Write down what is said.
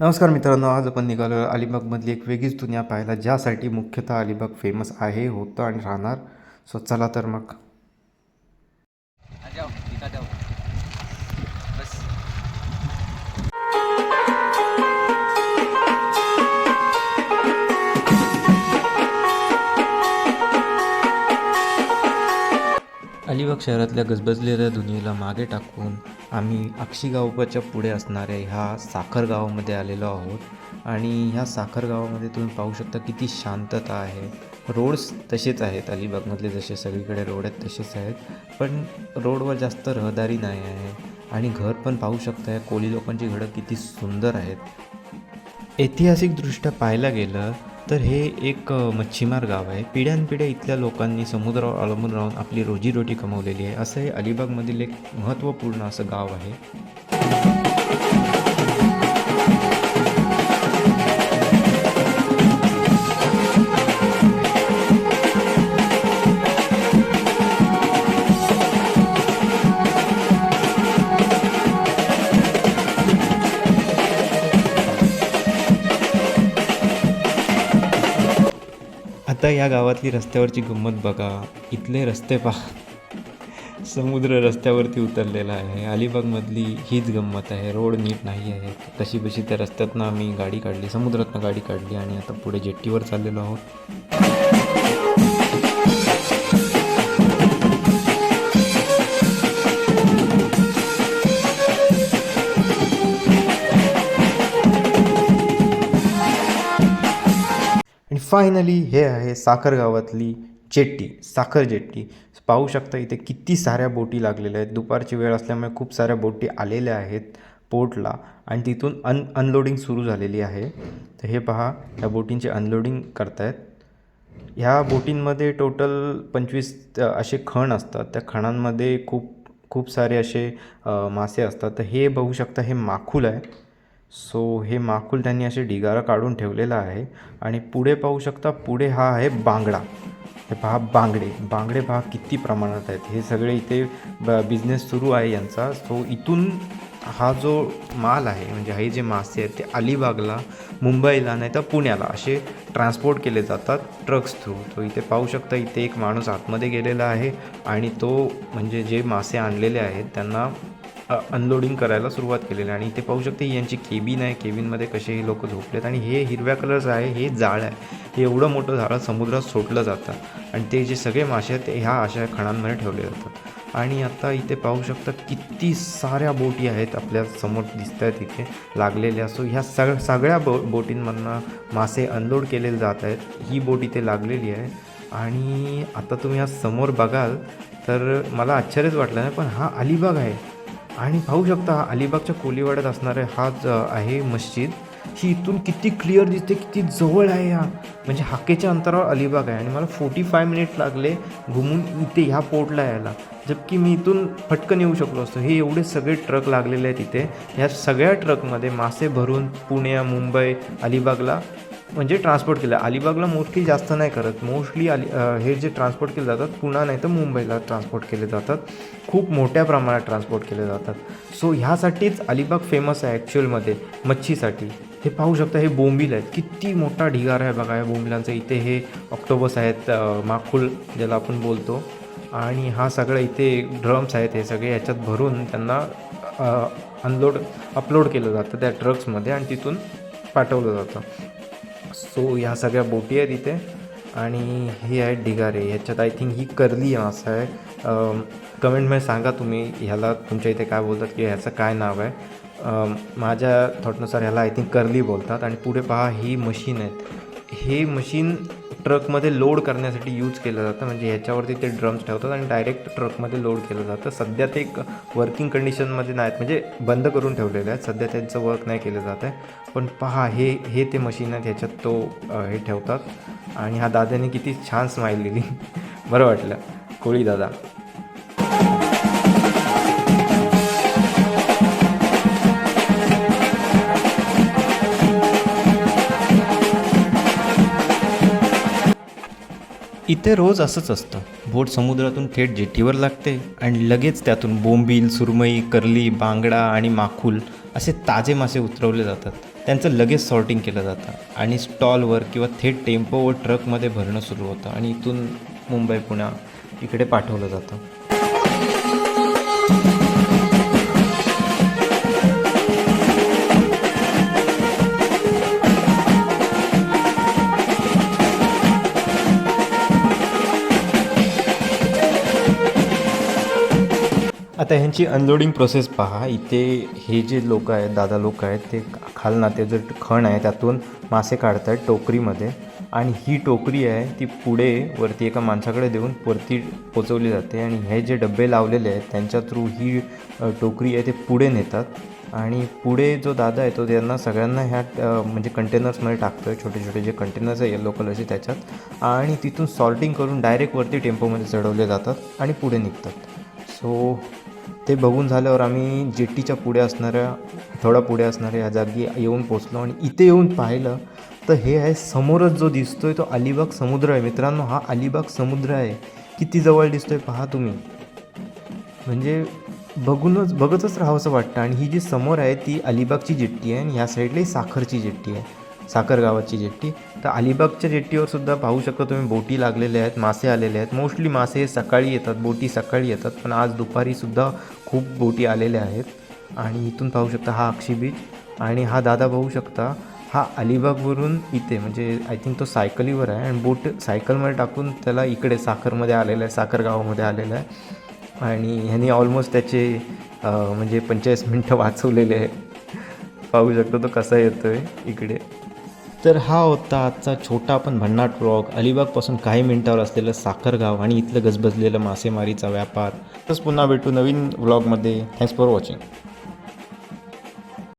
नमस्कार मित्रांनो आज आपण निघालो अलिबागमधली एक वेगळीच दुनिया पाहायला ज्यासाठी मुख्यतः अलिबाग फेमस आहे होतं आणि राहणार. सो चला तर मग. अलिबाग शहरातल्या गजबजलेल्या दुनियेला मागे टाकून आम्ही अक्षी गावाच्या पुढे असणाऱ्या ह्या साखर गावामध्ये आलेलो आहोत. आणि ह्या साखर गावामध्ये तुम्ही पाहू शकता किती शांतता आहे. रोड्स तसेच आहेत. अलिबागमधले जसे सगळीकडे रोड आहेत तसेच आहेत. पण रोडवर जास्त रहदारी नाही आहे. आणि घर पण पाहू शकता कोळी लोकांची घरं किती सुंदर आहेत. ऐतिहासिकदृष्ट्या पाहायला गेलं तर हे एक मच्छीमार गाव आहे. पिढ्यानपिढ्या इथल्या लोकांनी समुद्रावर अवलंबून राहून आपली रोजीरोटी कमवलेली आहे. असं हे अलिबागमधील एक महत्त्वपूर्ण असं गाव आहे. आता या गावातली रस्त्यावरची गंमत बघा. इथले रस्ते पहा. समुद्र रस्त्यावरती उतरलेला आहे. अलिबागमधली हीच गंमत आहे. रोड नीट नाही आहे तशी बशी त्या रस्त्यातनं आम्ही गाडी काढली समुद्रातनं गाडी काढली आणि आता पुढे जेट्टीवर चाललेलो आहोत. फायनली हे आहे साखर गावातली जेट्टी साखर जेट्टी. पाहू शकता इथे किती साऱ्या बोटी लागलेल्या आहेत. दुपारची वेळ असल्यामुळे खूप साऱ्या बोटी आलेल्या आहेत पोर्टला आणि तिथून अन अनलोडिंग सुरू झालेली आहे. तर हे पहा या बोटींचे अनलोडिंग करतायत. ह्या बोटींमध्ये टोटल पंचवीस असे खण असतात. त्या खणांमध्ये खूप खूप सारे असे मासे असतात. तर हे बघू शकता हे माखूल आहे. सो हे माकूल त्यांनी असे ढिगारा काढून ठेवलेला आहे. आणि पुढे पाहू शकता पुढे हा आहे बांगडा. हे पहा बांगडे. बांगडे पहा किती प्रमाणात आहेत. हे सगळे इथे ब बिझनेस सुरू आहे यांचा. सो इथून हा जो माल आहे म्हणजे हे जे मासे आहेत ते अलिबागला मुंबईला नाही तर पुण्याला असे ट्रान्सपोर्ट केले जातात ट्रक्स थ्रू तो इथे पाहू शकता इथे एक माणूस आतमध्ये गेलेला आहे. आणि तो म्हणजे जे मासे आणलेले आहेत त्यांना अनलोडिंग करायला सुरुवात केलेली आहे. आणि इथे पाहू शकते यांची केबिन आहे. केबिनमध्ये कसे हे लोक झोपलेत. आणि हे हिरव्या कलरचं आहे हे जाळ आहे. हे एवढं मोठं झाड समुद्रात सोडलं जातं. आणि ते जे सगळे मासे आहेत ते ह्या अशा खणांमध्ये ठेवले जातात. आणि आता इथे पाहू शकता किती साऱ्या बोटी आहेत आपल्यासमोर दिसत आहेत इथे लागलेल्या. सो ह्या सग सगळ्या बो बोटींमधनं मासे अनलोड केलेले जात आहेत. ही बोट इथे लागलेली आहे. आणि आता तुम्ही हा समोर बघाल तर मला आश्चर्यच वाटलं नाही पण हा अलिबाग आहे. आणि पाहू शकता हा अलिबागच्या कोलीवाड्यात असणारे हा आहे मस्जिद. ही इथून किती क्लिअर दिसते किती जवळ आहे हा म्हणजे हाकेच्या अंतरावर अलिबाग आहे. आणि मला फोर्टी फाय मिनिट लागले घुमून इथे ह्या पोर्टला यायला. जबकी मी इथून फटकन येऊ शकलो असतो. हे एवढे सगळे ट्रक लागलेले आहेत इथे. ह्या सगळ्या ट्रकमध्ये मासे भरून पुणे मुंबई अलिबागला म्हणजे ट्रान्सपोर्ट केलं. अलिबागला मोस्टली जास्त नाही करत. मोस्टली अली हे जे ट्रान्सपोर्ट केले जातात पुन्हा नाही तर मुंबईला ट्रान्सपोर्ट केले जातात. खूप मोठ्या प्रमाणात ट्रान्सपोर्ट केले जातात. सो ह्यासाठीच अलिबाग फेमस आहे ॲक्च्युअलमध्ये मच्छीसाठी. हे पाहू शकता हे बोंबील आहेत. किती मोठा ढिगारा आहे बघा या बोंबिलांचं. इथे हे ऑक्टोबस आहेत अ, माखूल ज्याला आपण बोलतो. आणि हा सगळं इथे ड्रम्स आहेत हे सगळे याच्यात भरून त्यांना अनलोड अपलोड केलं जातं त्या ट्रक्समध्ये आणि तिथून पाठवलं जातं. सो ह्या सगळ्या बोटी आहेत इथे. आणि हे आहेत ढिगारे. ह्याच्यात आय थिंक ही कर्ली मासा आहे. कमेंटमध्ये सांगा तुम्ही ह्याला तुमच्या इथे काय बोलतात की ह्याचं काय नाव आहे. माझ्या थॉटनुसार ह्याला आय थिंक करली बोलतात. आणि पुढे पहा ही मशीन आहेत. हे मशीन ट्रकमध्ये लोड करण्यासाठी यूज केलं जातं. म्हणजे ह्याच्यावरती ते ड्रम्स ठेवतात आणि डायरेक्ट ट्रकमध्ये लोड केलं जातं. सध्या ते एक वर्किंग कंडिशनमध्ये नाहीत. म्हणजे बंद करून ठेवलेले आहेत. सध्या त्यांचं वर्क नाही केलं जात आहे. पण पहा हे हे ते मशीन आहेत. ह्याच्यात तो हे ठेवतात. आणि हा दादाने किती छान स्माईल दिली. बरं वाटलं. कोळी दादा. इथे रोज असंच असतं. बोट समुद्रातून थेट जेटीवर लागते आणि लगेच त्यातून बोंबील सुरमई कर्ली बांगडा आणि माखूल असे ताजे मासे उतरवले जातात. त्यांचं लगेच सॉर्टिंग केलं जातं आणि स्टॉलवर किंवा थेट टेम्पो व ट्रकमध्ये भरणं सुरू होतं आणि इथून मुंबई पुण्या इकडे पाठवलं जातं. आता ह्यांची अनलोडिंग प्रोसेस पहा. इथे हे जे लोक आहेत दादा लोक आहेत ते खाल नाते जे खण आहे त्यातून मासे काढत आहेत टोकरीमध्ये. आणि ही टोकरी आहे ती पुढे वरती एका माणसाकडे देऊन वरती पोचवली जाते. आणि हे जे डबे लावलेले आहेत त्यांच्या थ्रू ही टोकरी आहे ते पुढे नेतात. आणि पुढे जो दादा आहे तो त्यांना सगळ्यांना ह्या म्हणजे कंटेनर्समध्ये टाकतो आहे छोटे छोटे जे कंटेनर्स आहे येलो कलरचे त्याच्यात. आणि तिथून सॉर्टिंग करून डायरेक्ट वरती टेम्पोमध्ये चढवले जातात आणि पुढे निघतात. सो ते बघून झाल्यावर आम्ही जेट्टीच्या पुढे असणाऱ्या थोडा पुढे असणाऱ्या या जागी येऊन पोचलो आणि इथे येऊन पाहिलं तर हे आहे समोरच जो दिसतो आहे तो अलिबाग समुद्र आहे. मित्रांनो हा अलिबाग समुद्र आहे. किती जवळ दिसतो आहे पहा तुम्ही. म्हणजे बघूनच बघतच राहावंसं वाटतं. आणि ही जी समोर आहे ती अलिबागची जेट्टी आहे आणि ह्या साईडला ही साखरची जेट्टी आहे. साखरगावाची जेट्टी. तर अलिबागच्या जेट्टीवर सुद्धा पाहू शकता तुम्ही बोटी लागलेल्या आहेत मासे आलेले आहेत. मोस्टली मासे सकाळी येतात बोटी सकाळी येतात पण आज दुपारीसुद्धा खूप बोटी आलेल्या आहेत. आणि इथून पाहू शकता हा अक्षी बीच. आणि हा दादा पाहू शकता हा अलिबागवरून इथे म्हणजे आय थिंक तो सायकलीवर आहे. आणि बोट सायकलमध्ये टाकून त्याला इकडे साखरमध्ये आलेला आहे साखर गावामध्ये आलेला आहे. आणि ह्यांनी ऑलमोस्ट त्याचे म्हणजे पंचेचाळीस मिनटं वाचवलेले आहे पाहू शकतो तो कसा येतो आहे इकडे. तर हा होता आजचा छोटा पण भन्नाट व्लॉग अलिबागपासून काही मिनिटावर असलेलं साखरगाव आणि इथलं गजबजलेलं मासेमारीचा व्यापार. तसंच पुन्हा भेटू नवीन व्लॉगमध्ये थँक्स फॉर वॉचिंग